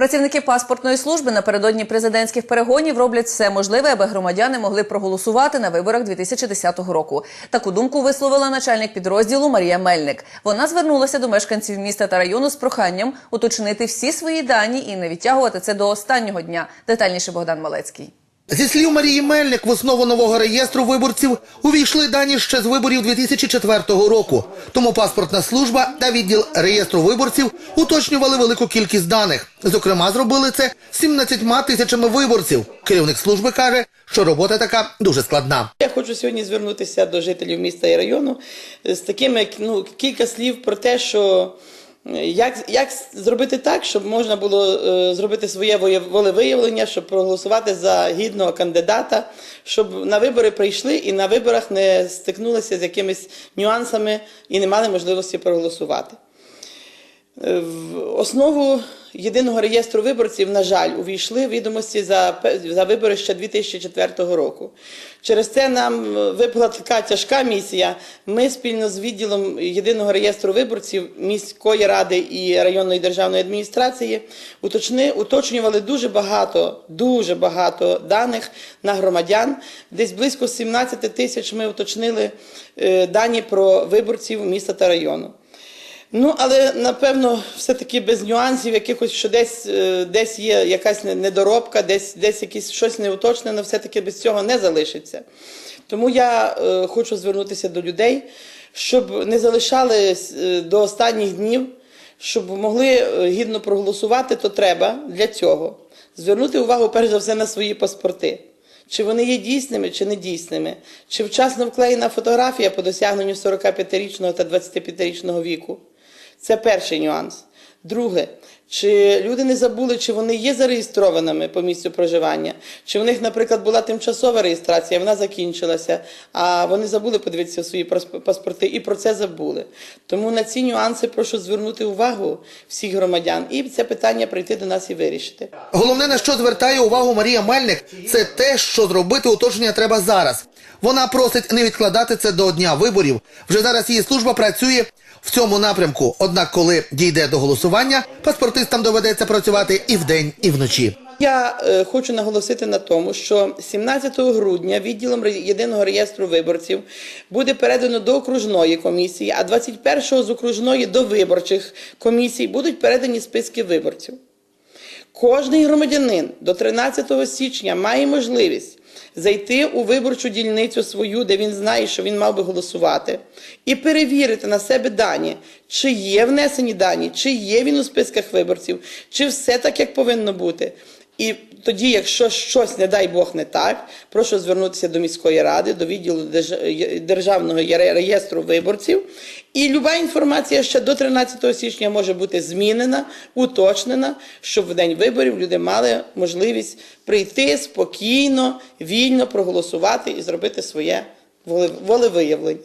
Працівники паспортної служби напередодні президентських перегонів роблять все можливе, аби громадяни могли проголосувати на виборах 2010 року. Таку думку висловила начальник підрозділу Марія Мельник. Вона звернулася до мешканців міста та району з проханням уточнити всі свої дані і не відтягувати це до останнього дня. Детальніше Богдан Малецький. Зі слів Марії Мельник, в основу нового реєстру виборців увійшли дані ще з виборів 2004 року. Тому паспортна служба та відділ реєстру виборців уточнювали велику кількість даних. Зокрема, зробили це з 17 тисячами виборців. Керівник служби каже, що робота така дуже складна. Я хочу сьогодні звернутися до жителів міста і району з такими ну, кілька слів про те, що як, як зробити так, щоб можна було е, зробити своє воє- волевиявлення, щоб проголосувати за гідного кандидата, щоб на вибори прийшли і на виборах не стикнулися з якимись нюансами і не мали можливості проголосувати. Е, В основу єдиного реєстру виборців, на жаль, увійшли відомості за, за вибори ще 2004 року. Через це нам е, випала така тяжка місія. Ми спільно з відділом єдиного реєстру виборців міської ради і районної державної адміністрації уточни, уточнювали дуже багато, дуже багато даних на громадян. Десь близько 17 тисяч ми уточнили е, дані про виборців міста та району. Ну, але напевно, все-таки без нюансів, якихось, що десь, е, десь є якась недоробка, десь, десь якісь щось неуточнене, все-таки без цього не залишиться. Тому я е, хочу звернутися до людей, щоб не залишали е, до останніх днів, щоб могли е, гідно проголосувати, то треба для цього звернути увагу перш за все на свої паспорти. Чи вони є дійсними, чи не дійсними? Чи вчасно вклеєна фотографія по досягненню 45-річного та 25-річного віку? Це перший нюанс. Друге, чи люди не забули, чи вони є зареєстрованими по місцю проживання, чи в них, наприклад, була тимчасова реєстрація, вона закінчилася, а вони забули подивитися свої пасп- паспорти і про це забули. Тому на ці нюанси прошу звернути увагу всіх громадян і це питання прийти до нас і вирішити. Головне, на що звертає увагу Марія Мельник, це те, що зробити уточнення треба зараз. Вона просить не відкладати це до дня виборів. Вже зараз її служба працює в цьому напрямку. Однак, коли дійде до голосування, паспортистам доведеться працювати і вдень, і вночі. Я е, хочу наголосити на тому, що 17 грудня відділом єдиного реєстру виборців буде передано до окружної комісії, а 21-го з окружної до виборчих комісій будуть передані списки виборців. Кожний громадянин до 13 січня має можливість зайти у виборчу дільницю свою, де він знає, що він мав би голосувати, і перевірити на себе дані, чи є внесені дані, чи є він у списках виборців, чи все так, як повинно бути. І тоді, якщо щось, не дай Бог, не так, прошу звернутися до міської ради, до відділу Державного реєстру виборців. І люба інформація ще до 13 січня може бути змінена, уточнена, щоб в день виборів люди мали можливість прийти спокійно, вільно проголосувати і зробити своє воле- волевиявлення.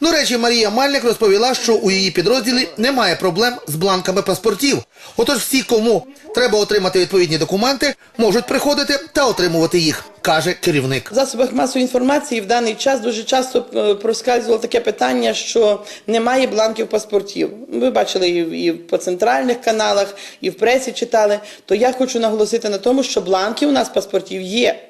До речі, Марія Мальник розповіла, що у її підрозділі немає проблем з бланками паспортів. Отож, всі, кому треба отримати відповідні документи, можуть приходити та отримувати їх, каже керівник. В засобах масової інформації в даний час дуже часто е, проскальзувало таке питання, що немає бланків паспортів. Ви бачили і, по центральних каналах, і в пресі читали. То я хочу наголосити на тому, що бланки у нас паспортів є.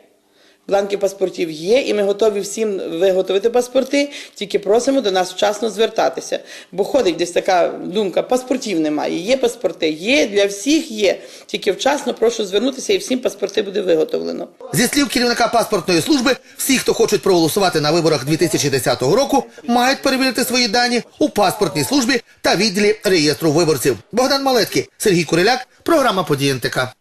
Бланки паспортів є, і ми готові всім виготовити паспорти, тільки просимо до нас вчасно звертатися. Бо ходить десь така думка: паспортів немає. Є паспорти, є для всіх є. Тільки вчасно прошу звернутися, і всім паспорти буде виготовлено. Зі слів керівника паспортної служби, всі, хто хочуть проголосувати на виборах 2010 року, мають перевірити свої дані у паспортній службі та відділі реєстру виборців. Богдан Малецький, Сергій Куриляк, програма «Події НТК».